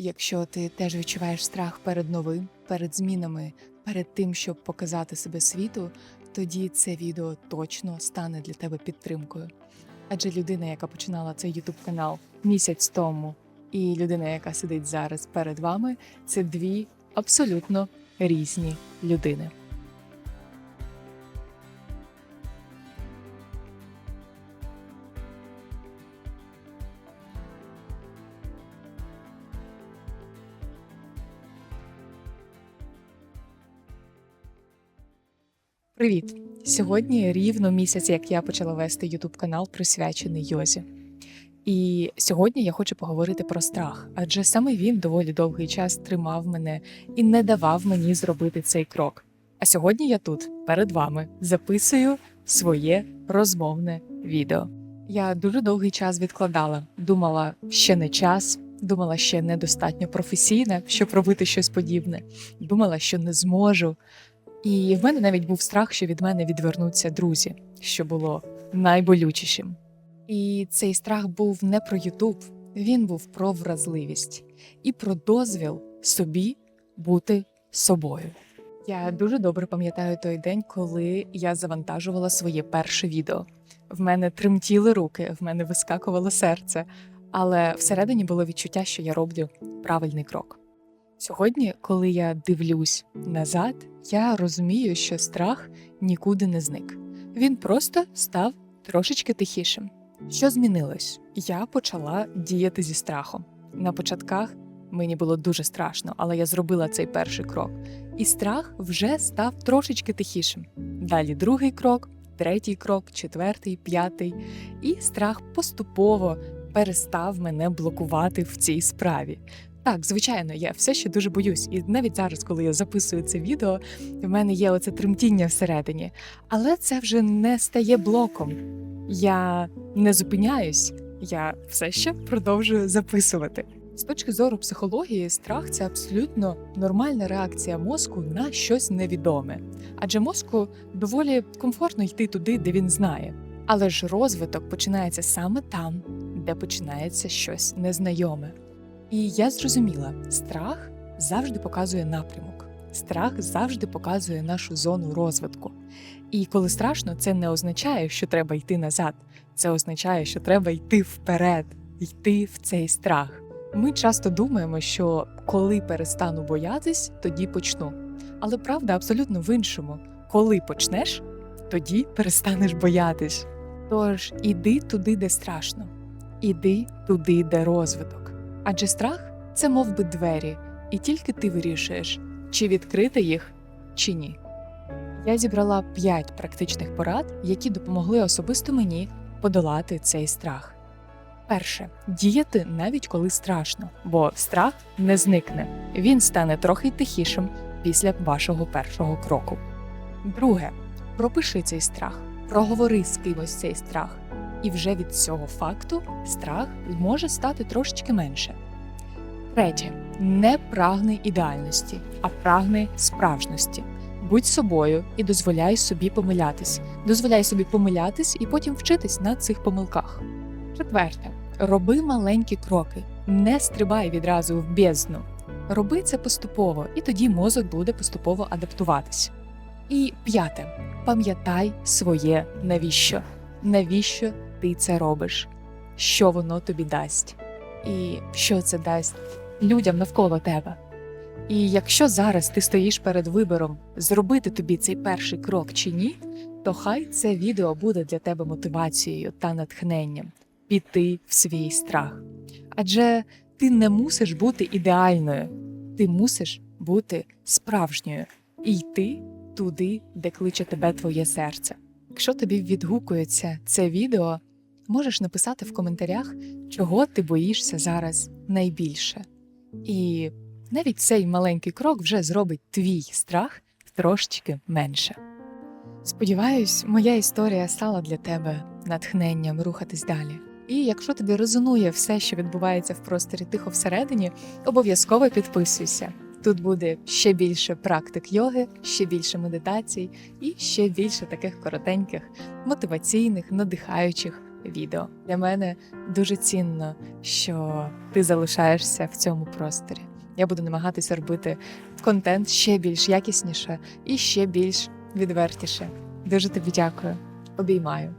Якщо ти теж відчуваєш страх перед новим, перед змінами, перед тим, щоб показати себе світу, тоді це відео точно стане для тебе підтримкою. Адже людина, яка починала цей YouTube канал місяць тому, і людина, яка сидить зараз перед вами, це дві абсолютно різні людини. Привіт! Сьогодні рівно місяць, як я почала вести YouTube канал, присвячений Йозі. І сьогодні я хочу поговорити про страх, адже саме він доволі довгий час тримав мене і не давав мені зробити цей крок. А сьогодні я тут перед вами записую своє розмовне відео. Я дуже довгий час відкладала, думала, ще не час, думала, ще недостатньо професійна, щоб робити щось подібне. Думала, що не зможу. І в мене навіть був страх, що від мене відвернуться друзі, що було найболючішим. І цей страх був не про Ютуб, він був про вразливість і про дозвіл собі бути собою. Я дуже добре пам'ятаю той день, коли я завантажувала своє перше відео. В мене тремтіли руки, в мене вискакувало серце, але всередині було відчуття, що я роблю правильний крок. Сьогодні, коли я дивлюсь назад, я розумію, що страх нікуди не зник. Він просто став трошечки тихішим. Що змінилось? Я почала діяти зі страхом. На початках мені було дуже страшно, але я зробила цей перший крок. І страх вже став трошечки тихішим. Далі другий крок, третій крок, четвертий, п'ятий. І страх поступово перестав мене блокувати в цій справі. Так, звичайно, я все ще дуже боюсь, і навіть зараз, коли я записую це відео, в мене є оце тремтіння всередині. Але це вже не стає блоком. Я не зупиняюсь, я все ще продовжую записувати. З точки зору психології, страх це абсолютно нормальна реакція мозку на щось невідоме, адже мозку доволі комфортно йти туди, де він знає. Але ж розвиток починається саме там, де починається щось незнайоме. І я зрозуміла, страх завжди показує напрямок. Страх завжди показує нашу зону розвитку. І коли страшно, це не означає, що треба йти назад. Це означає, що треба йти вперед, йти в цей страх. Ми часто думаємо, що коли перестану боятись, тоді почну. Але правда абсолютно в іншому: коли почнеш, тоді перестанеш боятись. Тож іди туди, де страшно, іди туди, де розвиток. Адже страх це мов би двері, і тільки ти вирішуєш, чи відкрити їх, чи ні. Я зібрала 5 практичних порад, які допомогли особисто мені подолати цей страх. Перше діяти навіть коли страшно, бо страх не зникне, він стане трохи тихішим після вашого першого кроку. Друге, пропиши цей страх, проговори з кимось цей страх, і вже від цього факту страх може стати трошечки менше. Третє, не прагни ідеальності, а прагни справжності. Будь собою і дозволяй собі помилятись. Дозволяй собі помилятись і потім вчитись на цих помилках. Четверте, роби маленькі кроки, не стрибай відразу в бездну. Роби це поступово, і тоді мозок буде поступово адаптуватись. І п'яте, пам'ятай своє навіщо. Навіщо ти це робиш? Що воно тобі дасть? І що це дасть людям навколо тебе? І якщо зараз ти стоїш перед вибором зробити тобі цей перший крок чи ні, то хай це відео буде для тебе мотивацією та натхненням піти в свій страх. Адже ти не мусиш бути ідеальною, ти мусиш бути справжньою і йти туди, де кличе тебе твоє серце. Якщо тобі відгукується це відео, можеш написати в коментарях, чого ти боїшся зараз найбільше. І навіть цей маленький крок вже зробить твій страх трошечки менше. Сподіваюсь, моя історія стала для тебе натхненням рухатись далі. І якщо тобі резонує все, що відбувається в просторі тихо всередині, обов'язково підписуйся. Тут буде ще більше практик йоги, ще більше медитацій і ще більше таких коротеньких, мотиваційних, надихаючих відео. Для мене дуже цінно, що ти залишаєшся в цьому просторі. Я буду намагатися робити контент ще більш якісніше і ще більш відвертіше. Дуже тобі дякую. Обіймаю.